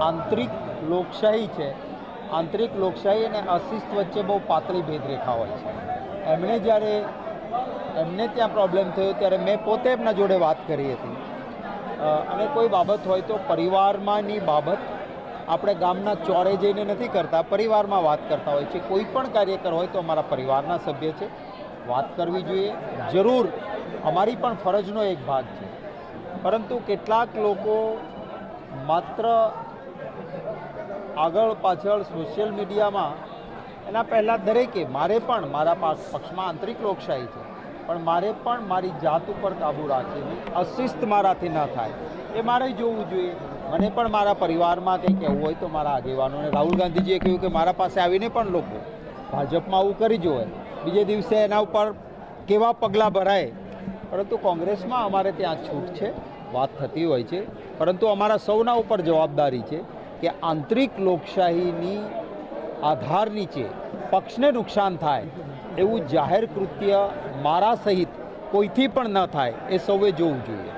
આંતરિક લોકશાહી છે. આંતરિક લોકશાહી અને અશિસ્ત વચ્ચે બહુ પાતળી ભેદરેખા હોય છે. એમણે જ્યારે એમને ત્યાં પ્રોબ્લેમ થયો ત્યારે મેં પોતે એમના જોડે વાત કરી હતી. અને કોઈ બાબત હોય તો પરિવારમાંની બાબત આપણે ગામના ચોરે જઈને નથી કરતા, પરિવારમાં વાત કરતા હોય છે. કોઈ પણ કાર્યકર હોય તો અમારા પરિવારના સભ્ય છે. વાત કરવી જોઈએ. જરૂર, અમારી પણ ફરજનો એક ભાગ છે. પરંતુ કેટલાક લોકો માત્ર આગળ પાછળ સોશિયલ મીડિયામાં એના પહેલાં દરેકે, મારે પણ મારા પાસ પક્ષમાં આંતરિક લોકશાહી છે, પણ મારે પણ મારી જાત ઉપર કાબૂ રાખીને અશિસ્ત મારાથી ન થાય. એ મારે જોવું જોઈએ. મને પણ મારા પરિવારમાં કંઈ કહેવું હોય તો મારા આગેવાનોને, રાહુલ ગાંધીજીએ કહ્યું કે મારા પાસે આવીને પણ લોકો ભાજપમાં આવું કરી જોવે બીજે દિવસે એના ઉપર કેવા પગલાં ભરાય? પરંતુ કોંગ્રેસમાં અમારે ત્યાં છૂટ છે. વાત થતી હોય છે. પરંતુ અમારા સૌના ઉપર જવાબદારી છે કે આંતરિક લોકશાહીની આધાર નીચે પક્ષને નુકસાન થાય એવું જાહેર કૃત્ય મારા સહિત કોઈથી પણ ન થાય એ સૌએ જોવું જોઈએ.